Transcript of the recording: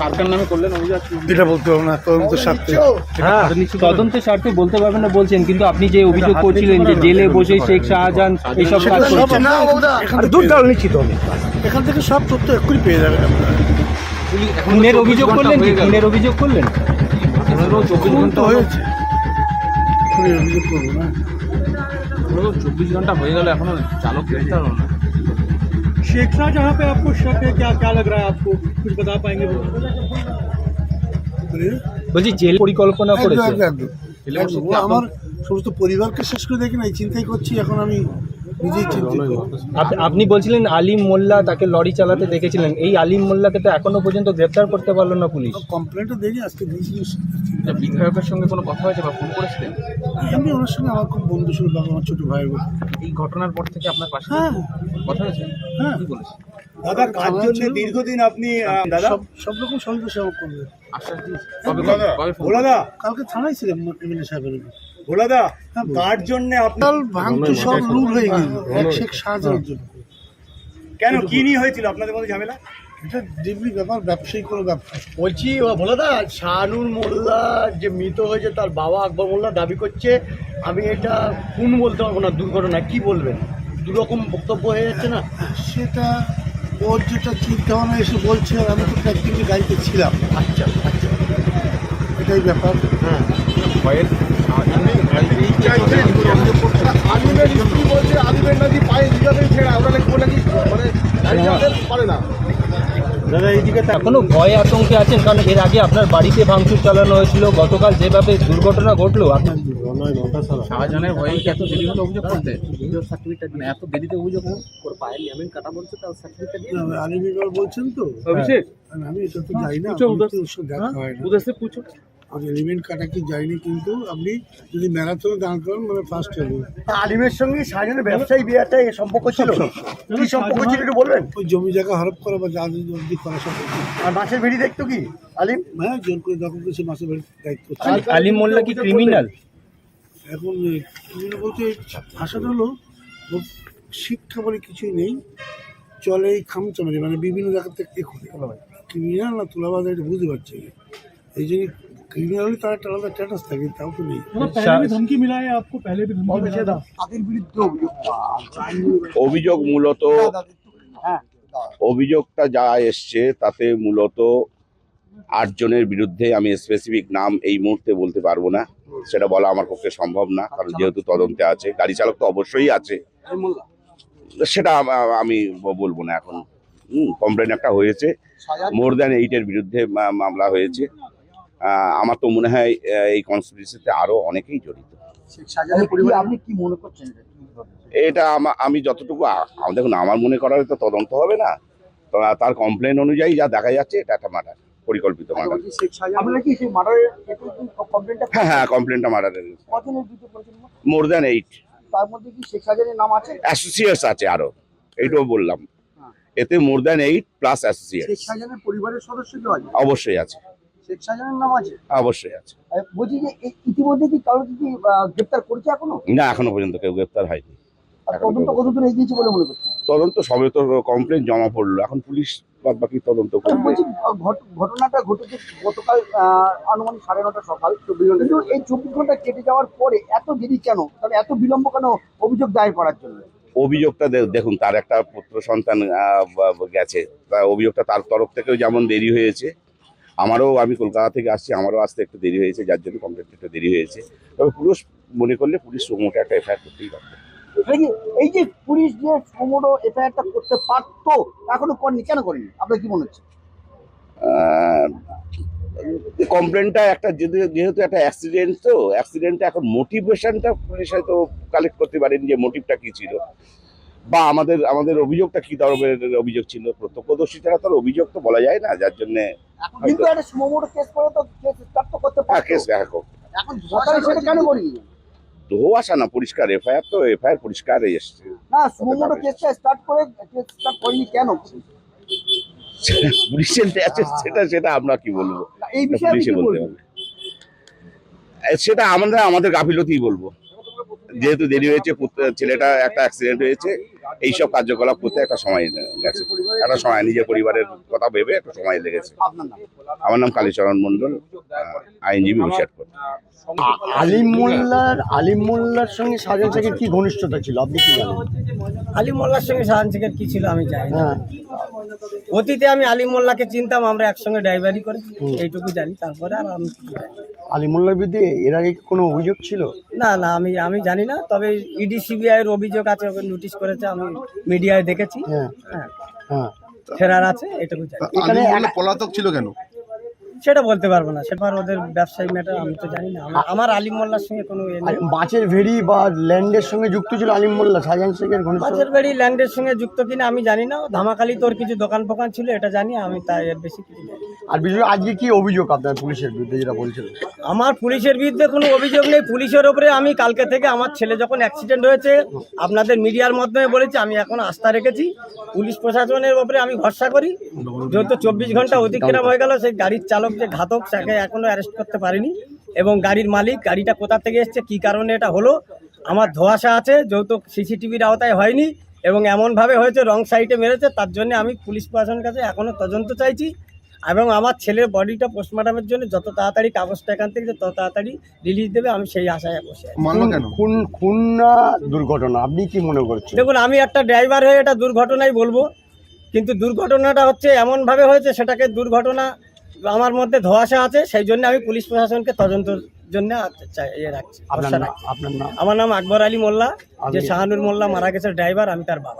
সরকার নামে করলেন অভিযোগ এটা বলতে হবে না তদন্ত স্বার্থে হ্যাঁ তদন্তের স্বার্থে বলতে পারবেন না বলছেন কিন্তু আপনি যে অভিযোগ করছিলেন যে জেলে বসে শেখ শাহজাহান এইসব কাজ করছেন এখান থেকে এখান সব তথ্য এক্ষুনি পেয়ে যাবেন খুনের অভিযোগ করলেন কি? খুনের অভিযোগ করলেন? চব্বিশ ঘণ্টা হয়েছে। খুনের অভিযোগ করব না চব্বিশ ঘণ্টা হয়ে গেল এখনও চালক গ্রেফতার হলো না। शेख शाह जहाँ पे आपको शक है क्या क्या लग रहा है आपको कुछ बता पाएंगे वो মানে বলছি জেল পরিকল্পনা একদম, করেছে একদম, একদম। একদম। ও আমার সমস্ত পরিবারকে শেষ করে দেখি নাই চিন্তাই করছি এখন আমি নিজেই চিন্তিত। আপনি বলছিলেন আলিম মোল্লা তাকে লরি চালাতে দেখেছিলেন। এই আলিম মোল্লাকে তো এখনও পর্যন্ত গ্রেফতার করতে পারল না পুলিশ। কমপ্লেনটা দেখি আজকে দিয়েছি বিধায়কের সঙ্গে কোনো কথা হয়েছে বা ফোন করেছিলেন? আমি ওনার সঙ্গে আমার খুব বন্ধু ছিল আমার ছোট ভাই। এই ঘটনার পর থেকে আপনার পাশে হ্যাঁ। কথা হয়েছে? হ্যাঁ। কি বলেছে দাদা কার জন্য দীর্ঘদিন আপনি দাদা সব সব রকম সঙ্গে সেবা করবে। ফোন? ভোলাদা। কালকে থানায় ছিলাম এমএলএ সাহেবের ভোলাদা হ্যাঁ, কার জন্য আপনি কাল ভাঙচুর সব লুট হয়ে গেল। এক শেখ শাহজাহানের জন্য। কেন কি নিয়ে হয়েছিল আপনাদের মধ্যে ঝামেলা? এটা ডিপলি ব্যাপার ব্যবসায়ী কোনো ব্যাপার বলছি ভোলাদা শাহানুর মোল্লা যে মৃত হয়েছে তার বাবা আকবর মোল্লা দাবি করছে আমি এটা কোন বলতে পারব না দুর্ঘটনা কি বলবেন? দুরকম বক্তব্য হয়ে যাচ্ছে না? সেটা ওর যেটা চিন্তা ভাবনা এসে বলছে আমি তো প্র্যাকটিক্যালি গাড়িতে ছিলাম আচ্ছা আচ্ছা এটাই ব্যাপার হ্যাঁ আলিমের স্ত্রী বলছে আলিমের নাকি পায়ে জিগাতে ছেড়া ওরা নাকি বলে নাকি মানে পারে না এখনও ভয় আতঙ্কে আছেন কারণ এর আগে আপনার বাড়িতে ভাঙচুর চালানো হয়েছিল গতকাল যেভাবে দুর্ঘটনা ঘটলো আপনার শাহজাহানের ভয়ে এত দেরি হলো অভিযোগ করতে? মানে এত দেরিতে অভিযোগ আলিম এবার বলছেন তো। আমি এটা তো যাই না তো হয় পুছো। এলিমেন্ট কাটা কি যায়নি কিন্তু আপনি যদি ম্যারাথনে দাঁড় করেন মানে ফার্স্ট হবে। আলিমের সঙ্গে শাহজাহানের ব্যবসায়ী বিয়াটা এ সম্পর্ক ছিল? কি সম্পর্ক ছিল একটু বলবেন? ওই জমি জায়গা হরপ করা বা যা যদি করা করছে। আর মাসের ভেড়ি দেখতো কি আলিম? হ্যাঁ জোর করে দখল করেছে মাসের বাড়ির দায়িত্ব। আলিম মোল্লা কি ক্রিমিনাল এখন ক্রিমিনাল বলতে ভাষাটা হলো শিক্ষা বলে কিছুই নেই চলে এই খামচামারি মানে বিভিন্ন জায়গা থেকে ক্রিমিনাল না তোলাবাজ এটা বুঝতে পারছি এই জন্য অভিযোগ অভিযোগ মূলত অভিযোগটা যা এসছে তাতে মূলত আটজনের বিরুদ্ধে আমি স্পেসিফিক নাম এই মুহূর্তে বলতে পারব না। সেটা বলা আমার পক্ষে সম্ভব না কারণ যেহেতু তদন্তে আছে। গাড়ি চালক তো অবশ্যই আছে। সেটা আমি বলব না এখন। কমপ্লেন একটা হয়েছে। মোর দ্যান এইটের বিরুদ্ধে মামলা হয়েছে। আমার তো মনে হয় এই কনস্পিরেসিতে আরও অনেকেই জড়িত। আপনি কি মনে করছেন এটা? আমা- যতটুকু দেখুন আমার মনে করার তো তদন্ত হবে না। তো তার কমপ্লেন অনুযায়ী যা দেখা যাচ্ছে এটা একটা মার্ডার পরিকল্পিত মার্ডার কমপ্লেনটা হ্যাঁ হ্যাঁ কমপ্লেনটা মার্ডারের মোর দ্যান এইট তার মধ্যে কি শেখ শাহজাহানের নাম আছে? অ্যাসোসিয়েটস আছে আরও। এইটাও বললাম। এতে more than eight plus associate Sheikh শাহজাহানের পরিবারের সদস্য অবশ্যই আছে। শেখ শাহজাহানের নাম আছে? অবশ্যই আছে। বলছি যে ইতিমধ্যে কি কারও কি গ্রেপ্তার করেছে এখনও? না এখনও পর্যন্ত কেউ গ্রেপ্তার হয়নি। তদন্ত কেউ- কত দূর এগিয়েছে বলে মনে করছেন? তদন্ত সবে তো কমপ্লেন জমা পড়ল। এখন পুলিশ বাদ বাকি তদন্ত আর করবে। ঘটনাটা ঘটেছে গতকাল আনুমানিক সাড়ে নটা সকাল চব্বিশ ঘণ্টা। এই চব্বিশ ঘণ্টা কেটে যাওয়ার পরে এত দেরি কেন? তাহলে এত বিলম্ব কেন অভিযোগ দায়ের করার জন্য? অভিযোগটা দেখুন তার একটা পুত্র সন্তান গেছে। তা অভিযোগটা তার তরফ থেকেও যেমন দেরি হয়েছে আমারও আমি কলকাতা থেকে আসছি আমারও আসতে একটু দেরি হয়েছে যার জন্য কমপ্লেনটা একটু দেরি হয়েছে। তবে পুলিশ মনে করলে পুলিশ মোটে একটা এফআইআর করতেই কি এই যে পুলিশ যে সমরো এফআইআরটা করতে পারতো এখনও করেনি কেন করেনি? আপনার কি মনে হচ্ছে? কমপ্লেনটা একটা যেহেতু- যেহেতু একটা অ্যাক্সিডেন্ট তো অ্যাক্সিডেন্টটা এখন মোটিভেশনটা পুলিশ হয়তো কালেক্ট করতে পারেন যে মোটিভটা কি ছিল। বা আমাদের আমাদের অভিযোগটা কি ধরনের অভিযোগ ছিল? প্রত্যক্ষদর্শী ছাড়া তার অভিযোগ তো বলা যায় না যার জন্য কিন্তু একটা সমরো কেস তো হ্যাঁ ধোয়াশা না পরিষ্কার এফআইআর তো এফআইআর পরিষ্কার এসছে। না সমরো কেসটা স্টার্ট করে কেস স্টার্ট করেনি কেন? পুলিশের সেটা সেটা আমরা কি বলব? এই বিষয়ে পুলিশে বলতে হবে। সেটা আমরা আমাদের গাফিলতিই বলব। যেহেতু দেরি হয়েছে পুত্র- ছেলেটা একটা অ্যাক্সিডেন্ট হয়েছে এইসব কার্যকলাপ করতে একটা সময় গেছে। একটা সময় নিজের পরিবারের কথা ভেবে একটা সময় লেগেছে। আমার নাম কালীচরণ মণ্ডল আহ, আইনজীবী হুশিয়ারপুর আলিম মোল্লার আলিম মোল্লার সঙ্গে সাজান শেখের কি ঘনিষ্ঠতা ছিল? আপনি কি জানেন? আলী মোল্লার সঙ্গে শাহান শেখের কি ছিল আমি জানি না। হ্যাঁ। অতীতে আমি আলী মোল্লাকে চিনতাম আমরা একসঙ্গে ড্রাইভারি করেছি। এইটুকু জানি তারপরে আর আমি কিছু জানি না। আলিম মোল্লার বিরুদ্ধে এর আগে কোনো অভিযোগ ছিল? না না আমি আমি জানি না তবে ইডি সিবিআই এর অভিযোগ আছে ওকে নোটিশ করেছে আমি মিডিয়ায় দেখেছি। হ্যাঁ। হ্যাঁ। হ্যাঁ। ফেরার আছে এটুকু জানি। পলাতক ছিল কেন? সেটা বলতে পারব না সেটা আর ওদের ব্যবসায়ী ম্যাটার আমি তো জানি না। আমার- আমার আলী মোল্লার সঙ্গে কোনো এ নেই। মাছের ভেড়ি বা ল্যান্ডের সঙ্গে যুক্ত ছিল আলিম মোল্লা শাহজাহান শেখের মাছের ভেড়ি ল্যান্ডের সঙ্গে যুক্ত কিনা আমি জানি না ধামাকালি তোর কিছু দোকান ফোকান ছিল এটা জানি আমি তাই এর বেশি কিছু জানি না। আর বিশেষ আজকে কি অভিযোগ আপনার পুলিশের বিরুদ্ধে যেটা আমার পুলিশের বিরুদ্ধে কোনো অভিযোগ নেই। পুলিশের ওপরে আমি কালকে থেকে আমার ছেলে যখন অ্যাক্সিডেন্ট হয়েছে, আপনাদের মিডিয়ার মাধ্যমে বলেছি, আমি এখন আস্থা রেখেছি। পুলিশ প্রশাসনের ওপরে আমি ভরসা করি। যেহেতু চব্বিশ ঘণ্টা অতিক্রম হয়ে গেল, সেই গাড়ির চালক যে ঘাতক, তাকে এখনও অ্যারেস্ট করতে পারিনি। এবং গাড়ির মালিক, গাড়িটা কোথা থেকে এসছে, কী কারণে এটা হলো, আমার ধোয়াশা আছে। যেহেতু সিসিটিভির আওতায় হয়নি এবং এমনভাবে হয়েছে, রং সাইডে মেরেছে, তার জন্য আমি পুলিশ প্রশাসনের কাছে এখনও তদন্ত চাইছি। এবং আমার ছেলের বডিটা পোস্টমর্টমের জন্য যত তাড়াতাড়ি কাগজটা এখান থেকে তত তাড়াতাড়ি রিলিজ দেবে আমি সেই আশায় বসে আছি। খুন খুন না দুর্ঘটনা আপনি কি মনে করছেন? দেখুন আমি একটা ড্রাইভার হয়ে এটা দুর্ঘটনাই বলব কিন্তু দুর্ঘটনাটা হচ্ছে এমনভাবে হয়েছে সেটাকে দুর্ঘটনা আমার মধ্যে ধোয়াশা আছে সেই জন্য আমি পুলিশ প্রশাসনকে তদন্তের জন্য চাই- ইয়ে রাখছি আমার নাম আকবর আলী মোল্লা যে শাহানুর মোল্লা মারা গেছে ড্রাইভার আমি তার বাবা।